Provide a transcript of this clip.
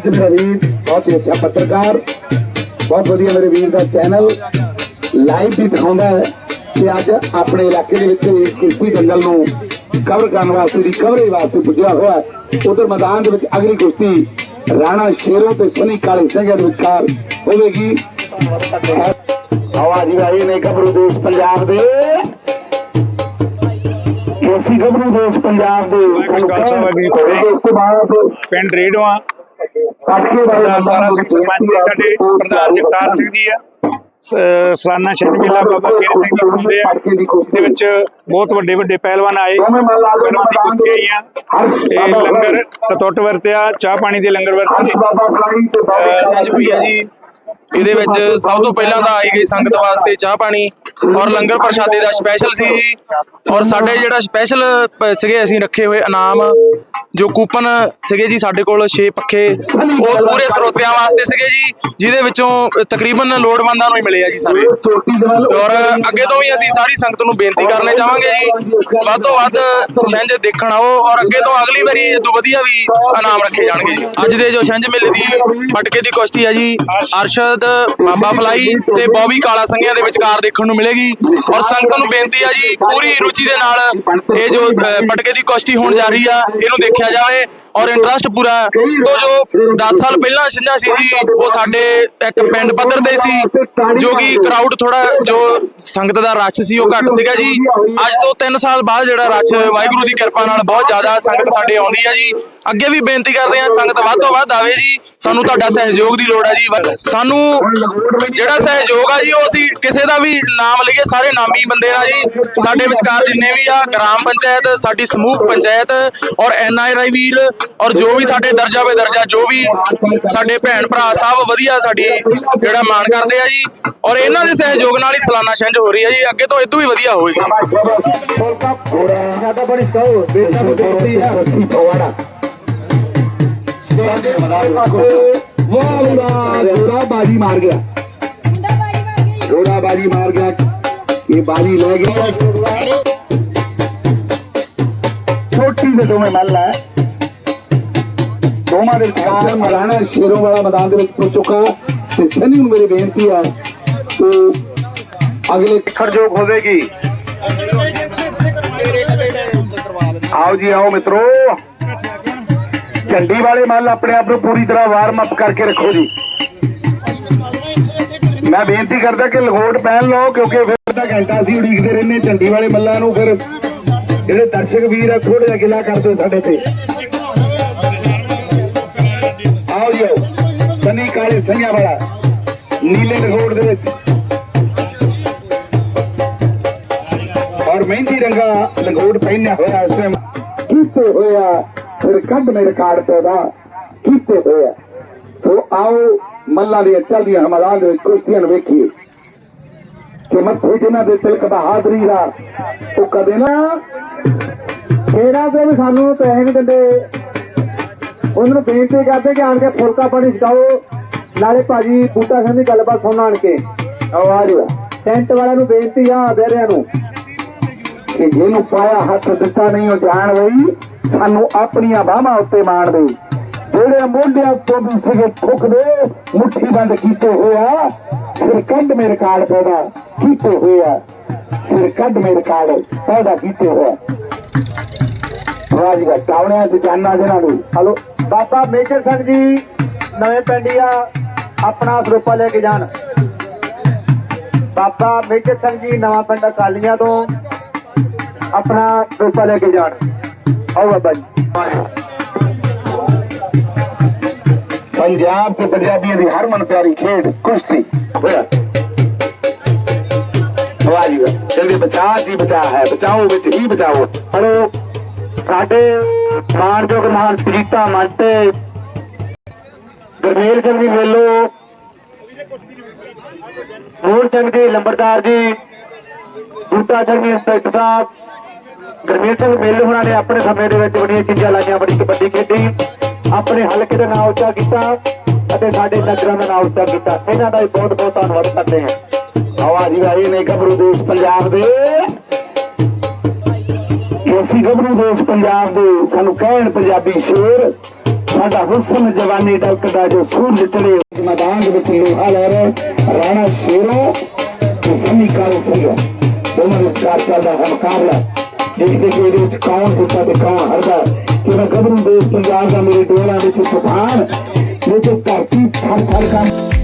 ਜੱਜ ਮੇਰਾ ਵੀਰ ਬਹੁਤ ਹੀ ਅੱਛਾ ਪੱਤਰਕਾਰ ਬਹੁਤ ਵਧੀਆ ਮੇਰੇ ਵੀਰ ਦਾ ਚੈਨਲ ਲਾਈਵ ਵੀ ਦਿਖਾਉਂਦਾ ਹੈ ਕਿ ਅੱਜ ਆਪਣੇ ਇਲਾਕੇ ਦੇ ਵਿੱਚ ਇਸ ਕੁਸ਼ਤੀ ਦੰਗਲ ਨੂੰ ਕਵਰ ਕਰਨ ਵਾਸਤੇ ਦੀ ਕਵਰੇਜ ਵਾਸਤੇ ਪੁੱਜਿਆ ਹੋਇਆ ਹੈ। ਉਧਰ ਮੈਦਾਨ ਦੇ ਵਿੱਚ ਅਗਲੀ ਕੁਸ਼ਤੀ ਰਾਣਾ ਸ਼ੇਰੋ ਤੇ ਸਨੀ ਕਾਲੇ ਸਿੰਘਾਂ ਦੇ ਵਿਚਕਾਰ ਹੋਵੇਗੀ। ਆਵਾਜ਼ ਭਾਈ ਨੇ ਕਬਰੂ ਦੇਸ਼ ਪੰਜਾਬ ਦੇ। ਕੇਸੀ ਗੱਭਰੂ ਦੇਸ਼ ਪੰਜਾਬ ਦੇ। ਜੀ ਕੀ ਫਤਿਹ। ਉਸ ਤੋਂ ਬਾਅਦ ਪਿੰਡ ਰੇਡਵਾ ਵਾਲੇ ਦਾਰਾ ਸਿੰਘ ਸਰਪੰਚ ਜੀ ਸਾਡੇ ਪ੍ਰਧਾਨ ਜਗਤਾਰ ਸਿੰਘ ਜੀ ਆ। ਸਾਲਾਨਾ ਛਿੰਝ ਮੇਲਾ ਬਾਬਾ ਕੇਰ ਸਿੰਘ ਜੀ ਹੁੰਦੇ ਆ ਦੇ ਵਿੱਚ ਬਹੁਤ ਵੱਡੇ ਵੱਡੇ ਪਹਿਲਵਾਨ ਆਏ। ਪਹਿਲਵਾਨ ਦੀ ਆਈਆਂ। ਤੇ ਲੰਗਰ ਟੁੱਟ ਵਰਤਿਆ ਚਾਹ ਪਾਣੀ ਦੇ ਲੰਗਰ ਵਰਤੇ। ਬਾਬਾ ਫਲਾਈ ਤੇ ਬਾਬਾ ਸਾਂਝ ਹੈ ਜੀ ਇਹਦੇ ਵਿੱਚ ਸਭ ਤੋਂ ਪਹਿਲਾਂ ਤਾਂ ਆਈ ਗਈ ਸੰਗਤ ਵਾਸਤੇ ਚਾਹ ਪਾਣੀ ਔਰ ਲੰਗਰ ਪ੍ਰਸ਼ਾਦੇ ਦਾ ਸਪੈਸ਼ਲ ਸੀ। ਜੀ ਔਰ ਸਾਡੇ ਜਿਹੜਾ ਸਪੈਸ਼ਲ ਸੀਗੇ ਅਸੀਂ ਰੱਖੇ ਹੋਏ ਇਨਾਮ, ਜੋ ਕੂਪਨ ਸੀਗੇ ਜੀ ਸਾਡੇ ਕੋਲ 6 ਪੱਖੇ, ਉਹ ਪੂਰੇ ਸਰੋਤਿਆਂ ਵਾਸਤੇ ਸੀਗੇ ਜੀ, ਜਿਹਦੇ ਵਿੱਚੋਂ ਤਕਰੀਬਨ ਲੋੜਵੰਦਾਂ ਨੂੰ ਹੀ ਮਿਲੇ ਆ ਜੀ ਸਾਰੇ। ਔਰ ਅੱਗੇ ਤੋਂ ਵੀ ਅਸੀਂ ਸਾਰੀ ਸੰਗਤ ਨੂੰ ਬੇਨਤੀ ਕਰਨੇ ਚਾਹਾਂਗੇ ਜੀ, ਵੱਧ ਤੋਂ ਵੱਧ ਛਿੰਝ ਦੇਖਣ ਆਓ ਔਰ ਅੱਗੇ ਤੋਂ ਅਗਲੀ ਵਾਰੀ ਇਹ ਤੋਂ ਵਧੀਆ ਵੀ ਇਨਾਮ ਰੱਖੇ ਜਾਣਗੇ ਜੀ। ਅੱਜ ਦੇ ਜੋ ਛਿੰਝ ਮੇਲੇ ਦੀ ਫਟਕੇ ਦੀ ਕੁਸ਼ਤੀ ਹੈ ਜੀ, ਅਰਸ਼ਦ ਬਾਬਾ ਫਲਾਈ ਤੇ ਬੌਬੀ ਕਾਲਾ ਸੰਘਿਆਂ ਦੇ ਵਿਚਕਾਰ ਦੇਖਣ ਨੂੰ ਮਿਲੇਗੀ। ਔਰ ਸੰਗਤ ਨੂੰ ਬੇਨਤੀ ਆ ਜੀ, ਪੂਰੀ ਰੁਚੀ ਦੇ ਨਾਲ ਇਹ ਜੋ ਪਟਕੇ ਦੀ ਕੁਸ਼ਤੀ ਹੋਣ ਜਾ ਰਹੀ ਆ, ਇਹਨੂੰ ਦੇਖਿਆ ਜਾਵੇ। ਔਰ ਇੰਟਰਸਟ ਪੂਰਾ ਤੋਂ ਜੋ 10 ਸਾਲ ਪਹਿਲਾਂ ਛਿੰਝਾਂ ਸੀ ਜੀ, ਉਹ ਸਾਡੇ ਇੱਕ ਪਿੰਡ ਪੱਧਰ ਤੇ ਸੀ, ਜੋ ਕਿ ਕਰਾਊਡ ਥੋੜਾ ਜੋ ਸੰਗਤ ਦਾ ਰਸ਼ ਸੀ, ਉਹ ਘੱਟ ਸੀਗਾ ਜੀ। ਅੱਜ ਤੋਂ 3 ਸਾਲ ਬਾਅਦ ਜਿਹੜਾ ਰਸ਼ ਵਾਹਿਗੁਰੂ ਦੀ ਕਿਰਪਾ ਨਾਲ ਬਹੁਤ ਜ਼ਿਆਦਾ ਸੰਗਤ ਸਾਡੇ ਆਉਂਦੀ ਹੈ ਜੀ। ਅੱਗੇ ਵੀ ਬੇਨਤੀ ਕਰਦੇ ਹਾਂ ਸੰਗਤ ਵੱਧ ਤੋਂ ਵੱਧ ਆਵੇ ਜੀ। ਸਾਨੂੰ ਤੁਹਾਡਾ ਸਹਿਯੋਗ ਦੀ ਲੋੜ ਹੈ ਜੀ। ਸਾਨੂੰ ਜਿਹੜਾ ਸਹਿਯੋਗ ਆ ਜੀ, ਉਹ ਅਸੀਂ ਕਿਸੇ ਦਾ ਵੀ ਨਾਮ ਲਈਏ, ਸਾਰੇ ਨਾਮੀ ਬੰਦੇ ਆ ਜੀ। ਸਾਡੇ ਵਿਚਕਾਰ ਜਿੰਨੇ ਵੀ ਆ, ਗ੍ਰਾਮ ਪੰਚਾਇਤ, ਸਾਡੀ ਸਮੂਹ ਪੰਚਾਇਤ ਔਰ ਐਨਆਰਆਈ ਵੀਰ ਔਰ ਜੋ ਵੀ ਸਾਡੇ ਦਰਜਾ ਬੇ ਦਰਜਾ ਜੋ ਵੀ ਸਾਡੇ ਭੈਣ ਭਰਾ ਸਭ ਵਧੀਆ ਸਾਡੀ ਜਿਹੜਾ ਮਾਣ ਕਰਦੇ ਆ ਜੀ। ਔਰ ਇਹਨਾਂ ਦੇ ਸਹਿਯੋਗ ਨਾਲ ਹੀ ਸਾਲਾਨਾ ਛਿੰਝ ਹੋ ਰਹੀ ਹੈ ਜੀ। ਅੱਗੇ ਤੋਂ ਇਦੋਂ ਵੀ ਵਧੀਆ ਹੋਵੇਗੀ ਸਾਡੇ ਪਾਸੇ ਵਾਹ ਵਾਹ ਘੋੜਾ ਬਾਜੀ ਮਾਰ ਗਿਆ। ਮੁੰਡਾ ਬਾਜੀ ਮਾਰ ਗਈ ਘੋੜਾ ਬਾਜੀ ਮਾਰ ਗਿਆ। ਇਹ ਬਾਜੀ ਲੈ ਗਿਆ ਛੋਟੀ ਦੇ ਦੋਵੇਂ ਦੇ ਵਿਚਕਾਰ ਮਰਾਣਾ ਸ਼ੇਰੋਂ ਵਾਲਾ ਮੈਦਾਨ ਦੇ ਵਿੱਚ ਪਹੁੰਚ ਚੁੱਕਾ। ਤੇ ਸਨੀ ਨੂੰ ਮੇਰੀ ਬੇਨਤੀ ਹੈ ਉਹ ਅਗਲੇ ਖਰਜੋਗ ਹੋਵੇਗੀ। ਆਓ ਜੀ ਆਓ ਮਿੱਤਰੋ। ਝੰਡੀ ਵਾਲੇ ਮੱਲ ਆਪਣੇ ਆਪ ਨੂੰ ਪੂਰੀ ਤਰ੍ਹਾਂ ਵਾਰਮ ਅਪ ਕਰਕੇ ਰੱਖੋ ਜੀ। ਮੈਂ ਬੇਨਤੀ ਕਰਦਾ ਕਿ ਲਗੋਟ ਪਹਿਨ ਲਓ, ਕਿਉਂਕਿ ਫਿਰ ਤਾਂ ਘੰਟਾ ਅਸੀਂ ਉਡੀਕਦੇ ਰਹਿੰਦੇ ਝੰਡੀ ਵਾਲੇ ਮੱਲਾਂ ਨੂੰ, ਫਿਰ ਜਿਹੜੇ ਦਰਸ਼ਕ ਵੀਰ ਆ ਥੋੜਾ ਜਿਹਾ ਗਿਲਾ ਕਰਦੇ ਸਾਡੇ ਤੇ। ਆਓ ਜੀ ਆਓ, ਸਨੀ ਕਾਲੇ ਸੰਿਆ ਵਾਲਾ, ਨੀਲੇ ਲਗੋਟ ਦੇ ਵਿੱਚ। ਔਰ ਮਹਿੰਦੀ ਰੰਗਾ ਲੰਗੋਟ ਪਹਿਨਿਆ ਹੋਇਆ ਇਸ ਟਾਈਮ ਕੀਤੇ ਹੋਇਆ ਫਿਰ ਕੱਢ ਰਿਕਾਰਡ ਪੈਦਾ ਕੀਤੇ ਹੋਇਆ ਸੋ ਆਓ ਮੱਲਾ ਦੀਆਂ ਚੱਲਦੀਆਂ ਹਮਲਾਂ ਦੇ ਵਿੱਚ ਕੁਸ਼ਤੀਆਂ ਵੇਖੀਏ। ਕਿ ਮੱਥੇ ਜਿਨ੍ਹਾਂ ਦੇ ਤਿਲਕ ਬਹਾਦਰੀ ਦਾ ਉਹ ਕਦੇ ਨਾ ਇਹਨਾਂ ਦੇ ਵੀ ਸਾਨੂੰ ਪੈਸੇ ਨਹੀਂ ਦਿੰਦੇ। ਉਹਨਾਂ ਨੂੰ ਬੇਨਤੀ ਕਰਦੇ ਕਿ ਆਣ ਕੇ ਫੁਲਕਾ ਪਾਣੀ ਛਕਾਓ, ਨਾਲੇ ਭਾਜੀ ਬੂਟਾ ਸਿੰਘ ਦੀ ਗੱਲਬਾਤ ਸੁਣਨ ਆਣ ਕੇ। ਆਵਾਜ਼ ਟੈਂਟ ਵਾਲਿਆਂ ਨੂੰ ਬੇਨਤੀ ਆ ਬਹਿਰਿਆਂ ਨੂੰ। ਕਿ ਜਿਹਨੂੰ ਪਾਇਆ ਹੱਥ ਦਿੱਤਾ ਨਹੀਂ ਉਹ ਜਾਣ ਲਈ ਸਾਨੂੰ ਆਪਣੀਆਂ ਬਾਹਾਂ ਉੱਤੇ ਮਾਣ ਦੇ। ਜਿਹੜੇ ਮੋਢਿਆਂ ਤੋਂ ਵੀ ਸਿਗੇ ਠੁਕਦੇ, ਮੁੱਠੀ ਬੰਦ ਕੀਤੇ ਹੋਇਆ ਸਿਰ ਕੱਢ ਮੇਰੇ ਕਾਲ ਪੈਦਾ ਕੀਤੇ ਹੋਇਆ ਸਿਰ ਕੱਢ ਮੇਰੇ ਕਾਲ ਪੈਦਾ ਕੀਤੇ ਹੋਇਆ ਰਾਜ ਦਾ ਟਾਵਣਿਆਂ ਚ ਜਾਨਾ ਜਿਹਨਾਂ ਨੂੰ। ਹਲੋ, ਬਾਬਾ ਮੇਜਰ ਸਿੰਘ ਜੀ, ਨਵੇਂ ਪਿੰਡੀਆ ਆਪਣਾ ਸਰੂਪਾ ਲੈ ਕੇ ਜਾਣ। ਬਾਬਾ ਮੇਜਰ ਸਿੰਘ ਜੀ, ਨਵਾਂ ਪਿੰਡ ਅਕਾਲੀਆਂ ਤੋਂ। ਆਪਣਾ ਸਰੂਪਾ ਲੈ ਕੇ ਜਾਣ। ਆਓ ਬਾਬਾ ਜੀ। ਪੰਜਾਬ ਤੇ ਪੰਜਾਬੀਆਂ ਦੀ ਹਰਮਨ ਪਿਆਰੀ ਖੇਡ, ਕੁਸ਼ਤੀ। ਹੋਇਆ ਵਾਹ ਜੀ ਕਹਿੰਦੇ ਬਚਾ ਜੀ ਬਚਾ ਹੈ, ਬਚਾਓ ਵਿੱਚ ਹੀ ਬਚਾਓ। ਹਲੋ ਸਾਡੇ ਮਾਨਯੋਗ ਮਹਾਨ ਪ੍ਰੀਤਾ ਮੰਤੇ ਗੁਰਮੇਲ ਸਿੰਘ ਜੀ ਮੇਲੋ, ਮੋਹਨ ਸਿੰਘ ਜੀ, ਲੰਬੜਦਾਰ ਜੀ, ਬੂਟਾ ਸਿੰਘ ਜੀ, ਇੰਸਪੈਕਟਰ ਸਾਹਿਬ ਗੁਰਮੇਲ ਸਿੰਘ ਮੇਲੋ ਹੁਣਾਂ ਨੇ ਆਪਣੇ ਸਮੇਂ ਦੇ ਵਿੱਚ ਬੜੀਆਂ ਚੀਜ਼ਾਂ ਲਾਈਆਂ, ਬੜੀ ਕਬੱਡੀ ਖੇਡੀ, ਆਪਣੇ ਹਲਕੇ ਦਾ ਨਾਮ ਉੱਚਾ ਕੀਤਾ ਅਤੇ ਸਾਡੇ ਨਗਰਾਂ ਦਾ ਨਾਮ ਉੱਚਾ ਕੀਤਾ। ਇਹਨਾਂ ਦਾ ਵੀ ਬਹੁਤ ਬਹੁਤ ਧੰਨਵਾਦ ਕਰਦੇ ਹਾਂ। ਆਵਾਜ਼ ਭਾਈ ਨੇ ਗੱਭਰੂ ਦੇਸ਼ ਪੰਜਾਬ ਦੇ। ਅਸੀਂ ਗੱਭਰੂ ਦੇਸ਼ ਪੰਜਾਬ ਦੇ। ਸਾਨੂੰ ਕਹਿਣ ਪੰਜਾਬੀ ਸ਼ੇਰ, ਸਾਡਾ ਹੁਸਨ ਜਵਾਨੀ ਦਲਕਦਾ ਜੋ ਸੂਰਜ ਚੜੇ ਮੈਦਾਨ ਦੇ ਵਿੱਚ ਲੋਹਾ ਲੈ ਰਹੇ ਰਾਣਾ ਸ਼ੇਰੋ ਤੇ ਸੰਨੀ ਕਾਲੇ ਸਿੰਘੋ ਦੋਨਾਂ ਦੇ ਚੱਲਦਾ ਹੈ ਮੁਕਾਬਲਾ ਦੇਖਦੇ ਕਿ ਇਹਦੇ ਵਿੱਚ ਕੌਣ ਜਿੱਤਦਾ ਤੇ ਕੌਣ ਹਰਦਾ? ਹਾਰਦਾ ਕਿਹੜਾ ਗੱਭਰੂ ਦੇਸ਼ ਪੰਜਾਬ ਦਾ ਮੇਰੇ ਡੋਲਾ ਵਿੱਚ ਪਠਾਨ ਵਿੱਚ ਧਰਤੀ ਥਰ ਥਰ ਕੰਮ